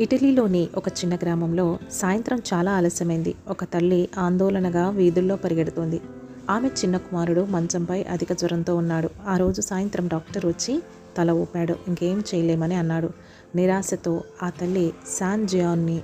ఇటలీలోని ఒక చిన్న గ్రామంలో సాయంత్రం చాలా ఆలస్యమైంది. ఒక తల్లి ఆందోళనగా వీధుల్లో పరిగెడుతుంది. ఆమె చిన్న కుమారుడు మంచంపై అధిక జ్వరంతో ఉన్నాడు. ఆ రోజు సాయంత్రం డాక్టర్ వచ్చి తల ఊపాడు. ఇంకేం చేయలేమని అన్నాడు. నిరాశతో ఆ తల్లి శాన్ జియాన్ని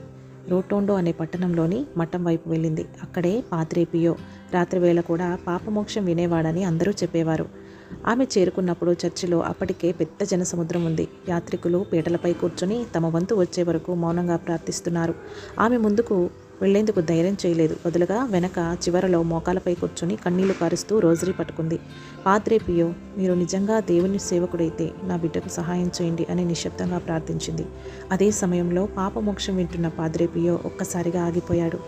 రోటోండో అనే పట్టణంలోని మఠం వైపు వెళ్ళింది. అక్కడే పాత్రేపియో రాత్రివేళ కూడా పాపమోక్షం వినేవాడని అందరూ చెప్పేవారు. ఆమె చేరుకున్నప్పుడు చర్చిలో అప్పటికే పెద్ద జనసముద్రం ఉంది. యాత్రికులు పీటలపై కూర్చొని తమ వంతు వచ్చే వరకు మౌనంగా ప్రార్థిస్తున్నారు. ఆమె ముందుకు వెళ్ళేందుకు ధైర్యం చేయలేదు. బదులుగా వెనక చివరలో మోకాలపై కూర్చొని కన్నీళ్ళు కారుస్తూ రోజరీ పట్టుకుంది. పాద్రే పియో మీరు నిజంగా దేవుని సేవకుడైతే నా బిడ్డకు సహాయం చేయండి అని నిశ్శబ్దంగా ప్రార్థించింది. అదే సమయంలో పాపమోక్షం వింటున్న పాద్రే పియో ఒక్కసారిగా ఆగిపోయాడు.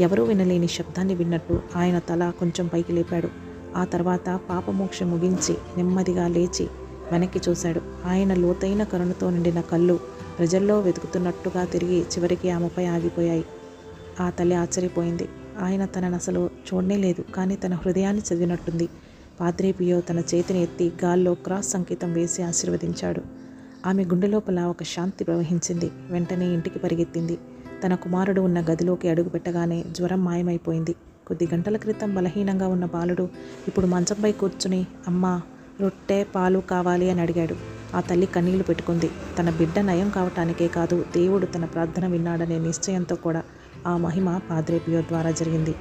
ఎవరూ వినలేని శబ్దాన్ని విన్నట్టు ఆయన తల కొంచెం పైకి లేపాడు. ఆ తర్వాత పాపమోక్షం ముగించి నెమ్మదిగా లేచి వెనక్కి చూశాడు. ఆయన లోతైన కరుణతో నిండిన కళ్ళు ప్రజల్లో వెతుకుతున్నట్టుగా తిరిగి చివరికి ఆమెపై ఆగిపోయాయి. ఆ తల్లి ఆశ్చర్యపోయింది. ఆయన తనను అసలు చూడనే లేదు కానీ తన హృదయాన్ని చదివినట్టుంది. పాద్రే పియో తన చేతిని ఎత్తి గాల్లో క్రాస్ సంకేతం వేసి ఆశీర్వదించాడు. ఆమె గుండె లోపల ఒక శాంతి ప్రవహించింది. వెంటనే ఇంటికి పరిగెత్తింది. తన కుమారుడు ఉన్న గదిలోకి అడుగుపెట్టగానే జ్వరం మాయమైపోయింది. కొద్ది గంటల క్రితం బలహీనంగా ఉన్న బాలుడు ఇప్పుడు మంచంపై కూర్చుని అమ్మ రొట్టె పాలు కావాలి అని అడిగాడు. ఆ తల్లి కన్నీళ్ళు పెట్టుకుంది. తన బిడ్డ నయం కావటానికే కాదు దేవుడు తన ప్రార్థన విన్నాడనే నిశ్చయంతో కూడా ఆ మహిమ పాద్రేపియో ద్వారా జరిగింది.